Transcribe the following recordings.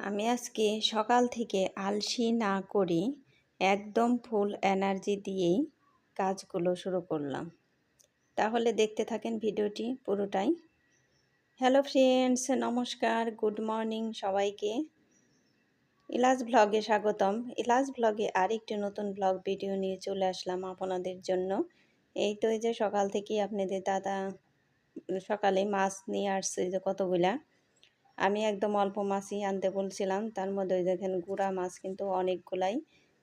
আমি আজকে সকাল থেকে আলসি না করে একদম ফুল এনার্জি দিয়েই কাজগুলো শুরু করলাম। তাহলে দেখতে থাকেন ভিডিওটি পুরোটাই। হ্যালো ফ্রেন্ডস নমস্কার গুড মর্নিং সবাইকে। ইলাজ ব্লগে স্বাগতম। ইলাজ ব্লগে আরেকটি নতুন ব্লগ ভিডিও নিয়ে চলে আসলাম আপনাদের জন্য। এই তো এই যে সকাল থেকেই আপনাদের দাদা সকালে মাছ নিয়ে আসছে যে কতগুলা। আমি একদম অল্প মাছই আনতে বলছিলাম। তার মধ্যে দেখেন গুঁড়া মাছ কিন্তু অনেকগুলাই।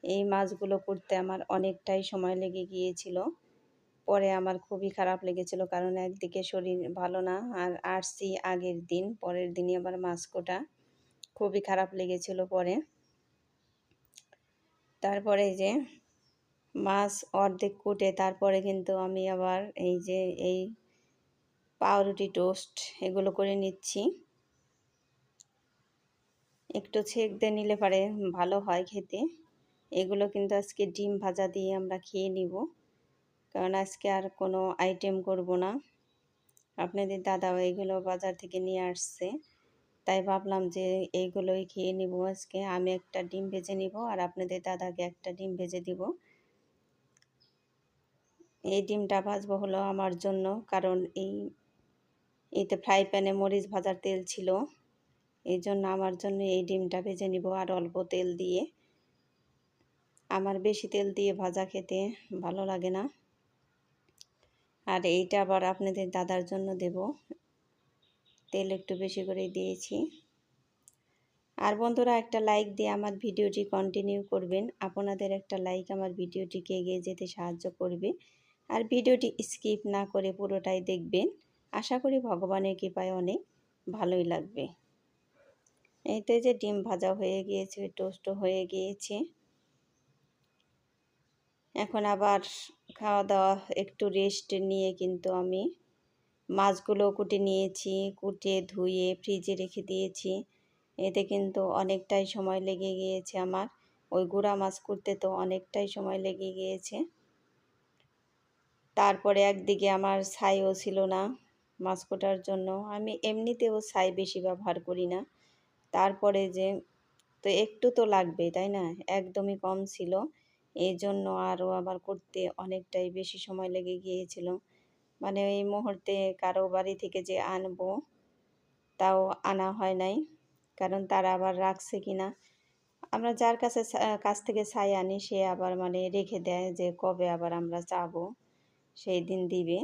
এই মাছগুলো করতে আমার অনেকটাই সময় লেগে গিয়েছিল। পরে আমার খুবই খারাপ লেগেছিল কারণ একদিকে শরীর ভালো না আর আসছি আগের দিন, পরের দিনই আবার মাছ কোটা। খুবই খারাপ লেগেছিল পরে। তারপরে যে মাছ অর্ধেক কুটে তারপরে কিন্তু আমি আবার এই যে এই পাউরুটি টোস্ট এগুলো করে নিচ্ছি। একটু ছেঁক দিয়ে নিলে পারে ভালো হয় খেতে। এগুলো কিন্তু আজকে ডিম ভাজা দিয়ে আমরা খেয়ে নিব। কারণ আজকে আর কোনো আইটেম করব না। আপনাদের দাদা এইগুলো বাজার থেকে নিয়ে আসছে। তাই ভাবলাম যে এইগুলোই খেয়ে নিব আজকে। আমি একটা ডিম ভেজে নিব আর আপনাদের দাদাকে একটা ডিম ভেজে দিব। এই ডিমটা ভাজবো হলো আমার জন্য। কারণ এই এতে ফ্রাই প্যানে মরিচ ভাজার তেল ছিল। এই জন্য আমার জন্য এই ডিমটা ভেজে নিব আর অল্প তেল দিয়ে। আমার বেশি তেল দিয়ে ভাজা খেতে ভালো লাগে না। আর এইটা আবার আপনাদের দাদার জন্য দেব। তেল একটু বেশি করে দিয়েছি। আর বন্ধুরা, একটা লাইক দিয়ে আমার ভিডিওটি কন্টিনিউ করবেন। আপনাদের একটা লাইক আমার ভিডিওটিকে এগিয়ে যেতে সাহায্য করবে। আর ভিডিওটি স্কিপ না করে পুরোটাই দেখবেন। আশা করি ভগবানের কৃপায় অনেক ভালোই লাগবে। এইতে যে ডিম ভাজা হয়ে গিয়েছে টোস্ট হয়ে গিয়েছে। এখন আবার খাওয়া দাওয়া, একটু রেস্ট নিয়ে কিন্তু আমি মাছগুলো কুটে নিয়েছি, কুটে ধুয়ে ফ্রিজে রেখে দিয়েছি। এতে কিন্তু অনেকটাই সময় লেগে গিয়েছে আমার। ওই গুঁড়া মাছ করতে তো অনেকটাই সময় লেগে গিয়েছে। তারপরে একদিকে আমার ছাইও ছিল না মাছ কোটার জন্য। আমি এমনিতেও ছাই বেশি ব্যবহার করি না। তারপরে যে, তো একটু তো লাগবে তাই না? একদমই কম ছিল। এই জন্য আরও আবার করতে অনেকটাই বেশি সময় লেগে গিয়েছিল। মানে এই মুহূর্তে কারও বাড়ি থেকে যে আনব, তাও আনা হয় নাই। কারণ তারা আবার রাখছে কি না আমরা যার কাছে কাছ থেকে ছাই আনি, সে আবার মানে রেখে দেয় যে, কবে আবার আমরা চাবো সেই দিন দিবে।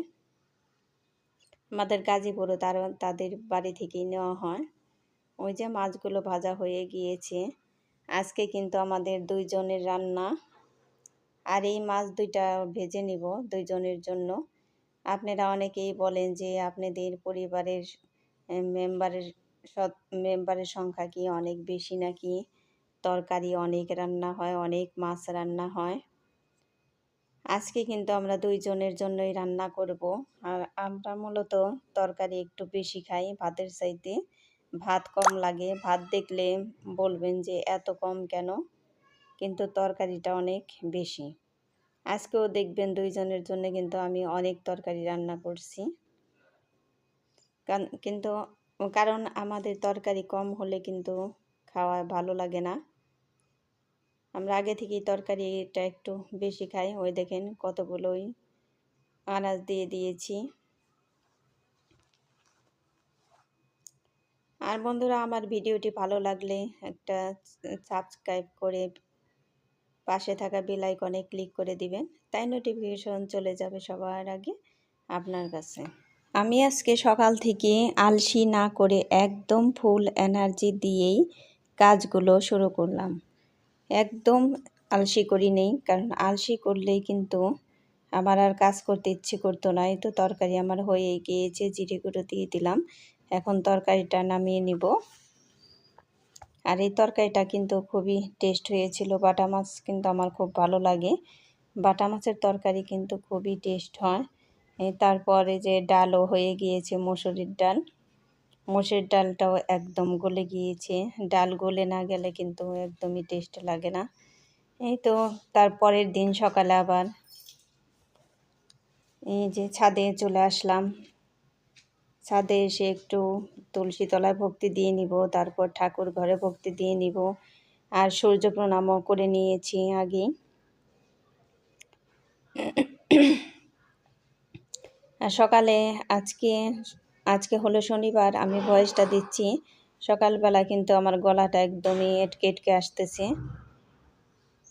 আমাদের গাজীপুরও তার তাদের বাড়ি থেকেই নেওয়া হয়। ওই যে মাছগুলো ভাজা হয়ে গিয়েছে। আজকে কিন্তু আমাদের দুইজনের রান্না। আর এই মাছ দুইটা ভেজে নিব দুইজনের জন্য। আপনারা অনেকেই বলেন যে আপনাদের পরিবারের মেম্বারের সৎ, মেম্বারের সংখ্যা কি অনেক বেশি নাকি? তরকারি অনেক রান্না হয়, অনেক মাছ রান্না হয়। আজকে কিন্তু আমরা দুইজনের জন্যই রান্না করব। আর আমরা মূলত তরকারি একটু বেশি খাই ভাতের চাইতে। ভাত কম লাগে। ভাত দেখলে বলবেন যে, এত কম কেন? কিন্তু তরকারিটা অনেক বেশি। আজকেও দেখবেন দুইজনের জন্য কিন্তু আমি অনেক তরকারি রান্না করছি। কিন্তু কারণ আমাদের তরকারি কম হলে কিন্তু খাওয়া ভালো লাগে না। আমরা আগে থেকেই তরকারিটা একটু বেশি খাই। ওই দেখেন কতগুলোই আনাজ দিয়ে দিয়েছি। আর বন্ধুরা, আমার ভিডিওটি ভালো লাগলে একটা সাবস্ক্রাইব করে পাশে থাকা বেল আইকনে ক্লিক করে দিবেন। তাই নোটিফিকেশন চলে যাবে সবার আগে আপনার কাছে। আমি আজকে সকাল থেকে আলসি না করে একদম ফুল এনার্জি দিয়েই কাজগুলো শুরু করলাম। একদম আলসি করি নেই, কারণ আলসি করলেই কিন্তু আমার আর কাজ করতে ইচ্ছে করতো না। এই তো তরকারি আমার হয়ে গিয়েছে, জিরে গুঁড়ো দিয়ে দিলাম। এখন তরকারিটা নামিয়ে নিব। আর এই তরকারিটা কিন্তু খুবই টেস্ট হয়েছিল। বাটা মাছ কিন্তু আমার খুব ভালো লাগে। বাটা মাছের তরকারি কিন্তু খুবই টেস্ট হয়। তারপরে যে ডালও হয়ে গিয়েছে, মসুরির ডাল। মোষের ডালটাও একদম গলে গিয়েছে। ডাল গলে না গেলে কিন্তু একদমই টেস্ট লাগে না। এই তো তারপরের দিন সকালে আবার এই যে ছাদে চলে আসলাম। ছাদে এসে একটু তুলসী তলায় ভক্তি দিয়ে নিব, তারপর ঠাকুর ঘরে ভক্তি দিয়ে নিব। আর সূর্য প্রণামও করে নিয়েছি আগে। আর সকালে আজকে আজকে হলো শনিবার, আমি ভয়েসটা দিচ্ছি। সকালবেলা কিন্তু আমার গলাটা একদমই এটকে এটকে আসতেছে।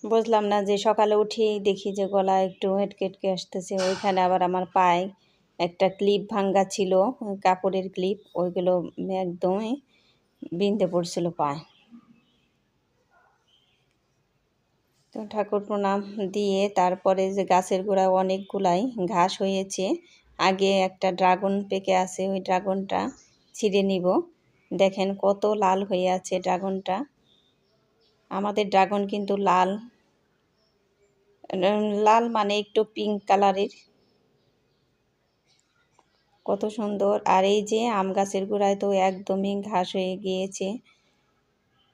বুঝলাম না যে সকালে উঠেই দেখি যে গলা একটু এটকে এটকে আসতেছে, ওইখানে আবার আমার পায়ে একটা ক্লিপ ভাঙ্গা ছিল, কাপড়ের ক্লিপ ওইগুলো একদমই বিনতে পড়ছিল পায়ে। তো ঠাকুর প্রণাম দিয়ে তারপরে যে গাছের গোড়ায় অনেকগুলাই ঘাস হয়েছে, আগে একটা ড্রাগন পেকে আছে, ওই ড্রাগনটা ছিঁড়ে নিব। দেখেন কত লাল হয়ে আছে ড্রাগনটা। আমাদের ড্রাগন কিন্তু লাল লাল মানে একটু পিঙ্ক কালারের কত সুন্দর। আর এই যে আম গাছের গোড়ায় তো একদমই ঘাস হয়ে গিয়েছে।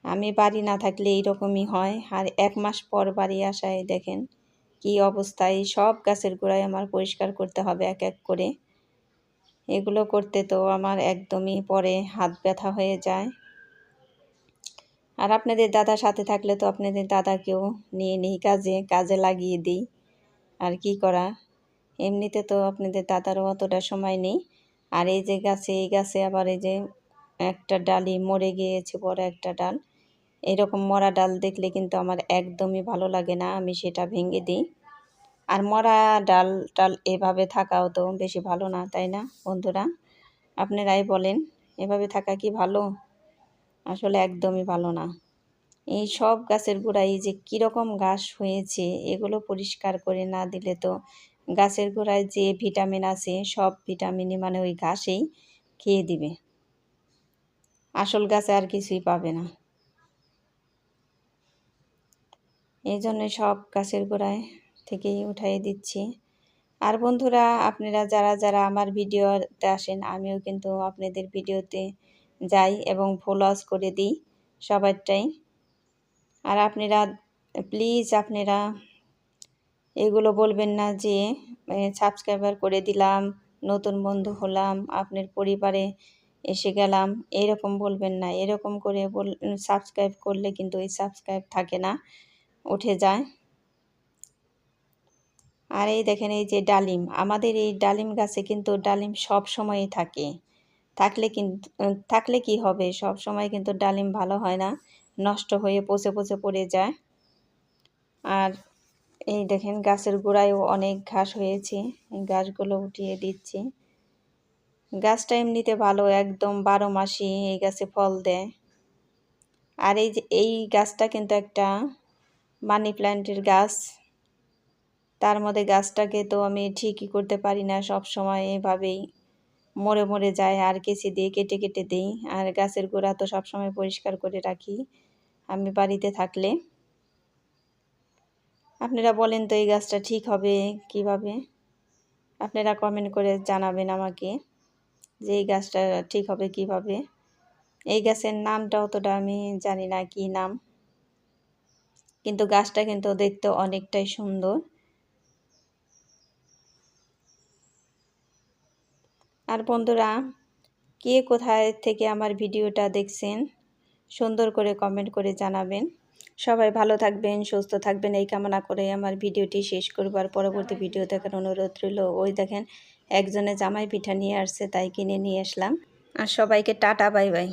আমি বাড়ি না থাকলে এইরকমই হয়। আর এক মাস পর বাড়ি আসায় দেখেন কি অবস্থায় সব গাছের গোড়ায় আমার পরিষ্কার করতে হবে এক এক করে। এগুলো করতে তো আমার একদমই পরে হাত ব্যথা হয়ে যায়। আর আপনাদের দাদার সাথে থাকলে তো আপনাদের দাদাকেও নিয়ে নিই কাজে কাজে লাগিয়ে দিই। আর কি করা? এমনিতে তো আপনাদের দাদারও অতটা সময় নেই। আর এই যে গাছে, এই গাছে আবার এই যে একটা ডালি মরে গিয়েছে, বড় একটা ডাল। এরকম মরা ডাল দেখলে কিন্তু আমার একদমই ভালো লাগে না, আমি সেটা ভেঙে দিই। আর মরা ডাল টাল এভাবে থাকাও তো বেশি ভালো না, তাই না বন্ধুরা? আপনারাই বলেন, এভাবে থাকা কি ভালো? আসলে একদমই ভালো না। এই সব গাছের গোড়ায় যে কীরকম ঘাস হয়েছে, এগুলো পরিষ্কার করে না দিলে তো গাছের গোড়ায় যে ভিটামিন আছে, সব ভিটামিনই মানে ওই ঘাসেই খেয়ে দিবে। আসল গাছে আর কিছুই পাবে না। এই জন্য সব গাছের গোড়ায় থেকেই উঠাই দিচ্ছি। আর বন্ধুরা, আপনারা যারা যারা আমার ভিডিওতে আসেন, আমিও কিন্তু আপনাদের ভিডিওতে যাই এবং ফলোয়াস করে দিই সবারটাই। আর আপনারা প্লিজ আপনারা এগুলো বলবেন না যে সাবস্ক্রাইবার করে দিলাম, নতুন বন্ধু হলাম, আপনার পরিবারে এসে গেলাম, এরকম বলবেন না। এরকম করে বল সাবস্ক্রাইব করলে কিন্তু এই সাবস্ক্রাইব থাকে না, উঠে যায়। আর এই দেখেন, এই যে ডালিম, আমাদের এই ডালিম গাছে কিন্তু ডালিম সব সময়ই থাকে। থাকলে কিন্তু থাকলে কি হবে? সব সময় কিন্তু ডালিম ভালো হয় না, নষ্ট হয়ে পচে পচে পড়ে যায়। আর এই দেখেন গাছের গোড়ায়ও অনেক ঘাস হয়েছে, এই গাছগুলো উঠিয়ে দিচ্ছি। গাছটা এমনিতে ভালো, একদম বারো মাসই এই গাছে ফল দেয়। আর এই যে, এই গাছটা কিন্তু একটা মানি প্ল্যান্টের গাছ। তার মধ্যে গাছটাকে তো আমি ঠিকই করতে পারি না, সব সময় এভাবেই মরে মরে যায়, আর কেসি দিয়ে কেটে কেটে দিই। আর গাছের গোড়া তো সবসময় পরিষ্কার করে রাখি আমি বাড়িতে থাকলে। আপনারা বলেন তো এই গাছটা ঠিক হবে কীভাবে? আপনারা কমেন্ট করে জানাবেন আমাকে যে এই গাছটা ঠিক হবে কীভাবে? এই গাছের নামটা অতটা আমি জানি না কি নাম। কিন্তু গাছটা কিন্তু দেখতে অনেকটাই সুন্দর। আর বন্ধুরা, কে কোথায় থেকে আমার ভিডিওটা দেখছেন, সুন্দর করে কমেন্ট করে জানাবেন। সবাই ভালো থাকবেন সুস্থ থাকবেন। এই কামনা করে আমার ভিডিওটি শেষ করবার পরবর্তী ভিডিও দেখার অনুরোধ রইল। ওই দেখেন একজনে জামাই পিঠা নিয়ে আসছে তাই কিনে নিয়ে আসলাম। আর সবাইকে টাটা বাই বাই।